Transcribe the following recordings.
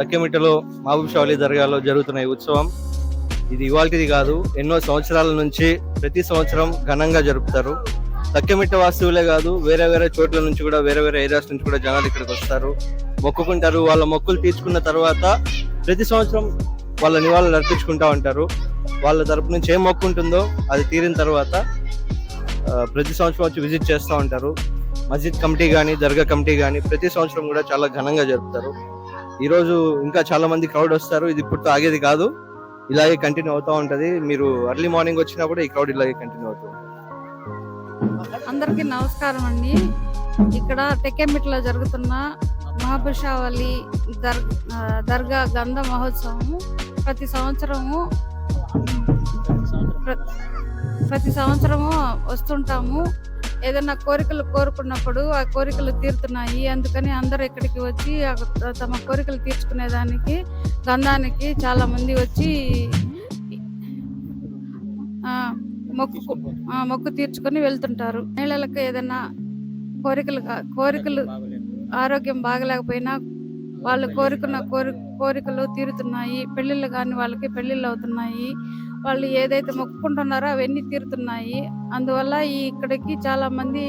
తక్కెమిట్టలో మహబూబ్షావళి దర్గాలో జరుగుతున్న ఈ ఉత్సవం. ఇది ఇవాళది కాదు ఎన్నో సంవత్సరాల నుంచి ప్రతి సంవత్సరం ఘనంగా జరుపుతారు. తక్కెమిట్ట వాస్తువులే కాదు వేరే వేరే చోట్ల నుంచి కూడా వేరే వేరే ఏరియాస్ నుంచి కూడా జనాలు ఇక్కడికి వస్తారు. మొక్కుకుంటారు వాళ్ళ మొక్కులు తీర్చుకున్న తర్వాత ప్రతి సంవత్సరం వాళ్ళ నివాళులు అర్పించుకుంటా ఉంటారు. వాళ్ళ తరపు నుంచి ఏం మొక్కు ఉంటుందో అది తీరిన తర్వాత ప్రతి సంవత్సరం వచ్చి విజిట్ చేస్తూ ఉంటారు. మస్జిద్ కమిటీ కానీ దర్గా కమిటీ కానీ ప్రతి సంవత్సరం కూడా చాలా ఘనంగా జరుపుతారు. ఈరోజు ఇంకా చాలా మంది క్రౌడ్ వస్తారు. ఇది ఇప్పుడు ఆగేది కాదు. ఇలాగే కంటిన్యూ అవుతూ ఉంటది. మీరు ఎర్లీ మార్నింగ్ వచ్చినా కూడా ఈ క్రౌడ్ ఇలాగే కంటిన్యూ అవుతుంది అందరికీ నమస్కారం అండి. ఇక్కడ టెకెమిట్లో జరుగుతున్న మహాబుషావలి దర్ దర్గా గంధ మహోత్సవము ప్రతి సంవత్సరము ప్రతి సంవత్సరము వస్తుంటాము. ఏదైనా కోరికలు కోరుకున్నప్పుడు ఆ కోరికలు తీరుతున్నాయి. అందుకని అందరూ ఇక్కడికి వచ్చి తమ కోరికలు తీర్చుకునేదానికి గంధానికి చాలా మంది వచ్చి మొక్కు మొక్కు తీర్చుకొని వెళ్తుంటారు. మహిళలకు ఏదైనా కోరికలు కోరికలు ఆరోగ్యం బాగలేకపోయినా వాళ్ళు కోరుకున్న కోరి కోరికలు తీరుతున్నాయి. పెళ్ళిళ్ళు కానీ వాళ్ళకి పెళ్ళిళ్ళు అవుతున్నాయి. వాళ్ళు ఏదైతే మొక్కుకుంటున్నారో అవన్నీ తీరుతున్నాయి. అందువల్ల ఈ ఇక్కడికి చాలా మంది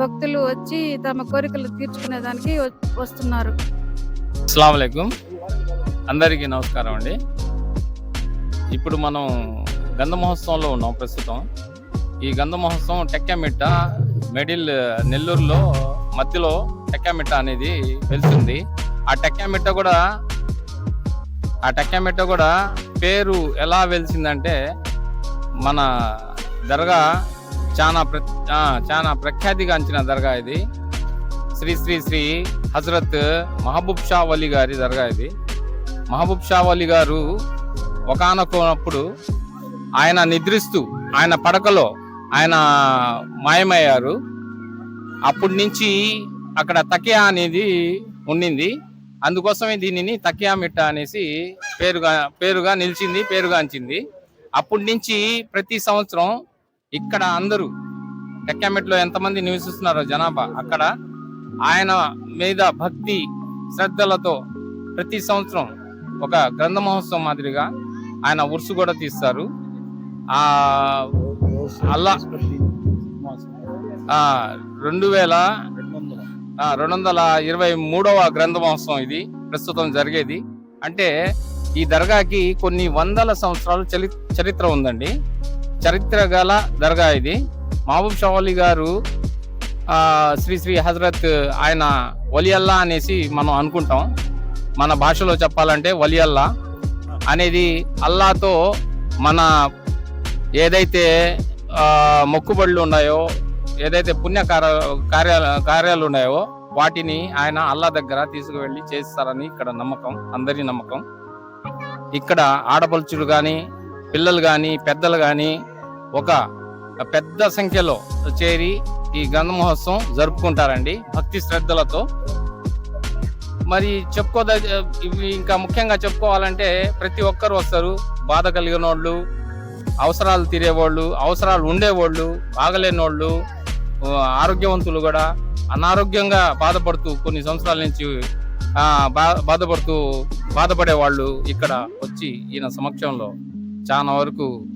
భక్తులు వచ్చి తమ కోరికలు తీర్చుకునేదానికి వస్తున్నారు. అస్సలం అందరికీ నమస్కారం అండి. ఇప్పుడు మనం గంధ మహోత్సవంలో ఉన్నాం ప్రస్తుతం. ఈ గంధ మహోత్సవం టెక్కామిట్ట మిడిల్ నెల్లూరులో మధ్యలో టెక్కామిట్ట అనేది వెళ్తుంది. ఆ టెక్కమిట్ట కూడా ఆ టెక్కమిట్ట కూడా పేరు ఎలా వెలిసిందంటే మన దర్గా చాలా ప్ర చాలా ప్రఖ్యాతిగాంచిన దర్గా ఇది. శ్రీ శ్రీ శ్రీ హజరత్ మహబూబ్ షా వలి గారి దర్గా ఇది. మహబూబ్ షా వలి గారు ఒకనొకప్పుడు ఆయన నిద్రిస్తూ ఆయన పడకలో ఆయన మాయమయ్యారు. అప్పటి నుంచి అక్కడ తకియా అనేది ఉండింది. అందుకోసమే దీనిని తకియామిట్ట అనేసి పేరుగా పేరుగా నిలిచింది పేరుగాంచింది అప్పటి నుంచి ప్రతి సంవత్సరం ఇక్కడ అందరూ టెక్కామిట్లో ఎంతమంది నివసిస్తున్నారో జనాభా అక్కడ ఆయన మీద భక్తి శ్రద్ధలతో ప్రతి సంవత్సరం ఒక గ్రంథ మహోత్సవం మాదిరిగా ఆయన ఉరుసు కూడా తీస్తారు. ఆ అల్లా రెండు వేల రెండు వందల ఇరవై మూడవ గ్రంథ మహోత్సవం ఇది ప్రస్తుతం జరిగేది. అంటే ఈ దర్గాకి కొన్ని వందల సంవత్సరాలు చరి చరిత్ర ఉందండి. చరిత్ర గల దర్గా ఇది. మహబూబ్ షావలి గారు శ్రీ శ్రీ హజరత్ ఆయన వలియల్లా అనేసి మనం అనుకుంటాం. మన భాషలో చెప్పాలంటే వలియల్లా. అనేది అల్లాతో మన ఏదైతే మొక్కుబడులు ఉన్నాయో ఏదైతే పుణ్య కార్య కార్యాలు కార్యాలు ఉన్నాయో వాటిని ఆయన అల్లా దగ్గర తీసుకువెళ్ళి చేస్తారని ఇక్కడ నమ్మకం అందరి నమ్మకం. ఇక్కడ ఆడపడుచులు కానీ పిల్లలు కానీ పెద్దలు కానీ ఒక పెద్ద సంఖ్యలో చేరి ఈ గంధ మహోత్సవం జరుపుకుంటారండి భక్తి శ్రద్ధలతో. మరి చెప్పుకోద ఇవి ఇంకా ముఖ్యంగా చెప్పుకోవాలంటే ప్రతి ఒక్కరు వస్తారు బాధ కలిగిన వాళ్ళు అవసరాలు తీరేవాళ్ళు అవసరాలు ఉండేవాళ్ళు బాగలేనోళ్ళు వాళ్ళు ఆరోగ్యవంతులు కూడా అనారోగ్యంగా బాధపడుతూ కొన్ని సంవత్సరాల నుంచి బా- బాధపడుతూ బాధపడే వాళ్ళు ఇక్కడ వచ్చి ఈయన సమక్షంలో చాలా వరకు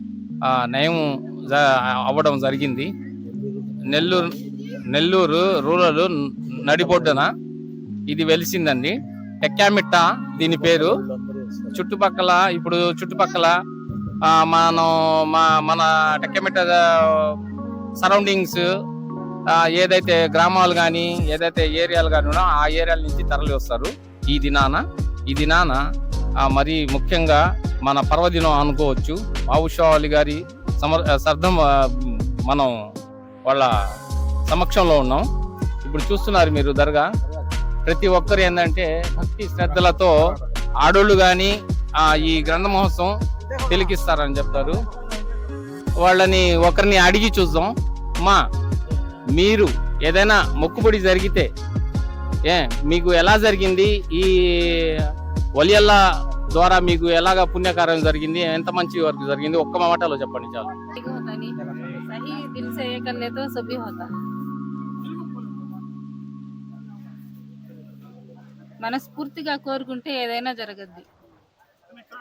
నయం అవ్వడం జరిగింది. నెల్లూరు నెల్లూరు రూరల్ నడిబొడ్డున ఇది వెలిసిందండి. టెక్కామిట్ట దీని పేరు. చుట్టుపక్కల ఇప్పుడు చుట్టుపక్కల మనం మా మన టెక్కమిట సరౌండింగ్స్ ఏదైతే గ్రామాలు కానీ ఏదైతే ఏరియాలు కానీ ఉన్నా ఆ ఏరియాల నుంచి తరలి వస్తారు. ఈ దినాన ఈ దినాన మరి ముఖ్యంగా మన పర్వదినం అనుకోవచ్చు. బాబుషావాలి గారి సమర్ సర్ధం మనం వాళ్ళ సమక్షంలో ఉన్నాం. ఇప్పుడు చూస్తున్నారు మీరు దర్గా. ప్రతి ఒక్కరు ఏంటంటే భక్తి శ్రద్ధలతో ఆడోళ్ళు కానీ ఈ గ్రంథ మహోత్సవం పిలికిస్తారని చెప్తారు. వాళ్ళని ఒకరిని అడిగి చూద్దాం. మా మీరు ఏదైనా మొక్కుబడి జరిగితే ఏ మీకు ఎలా జరిగింది? ఈ వలియల్ల ద్వారా మీకు ఎలాగ పుణ్యకార్యం జరిగింది? ఎంత మంచి వర్క్ జరిగింది? ఒక్క మాటలో చెప్పండి చాలు. మనస్ఫూర్తిగా కోరుకుంటే ఏదైనా జరగద్ది.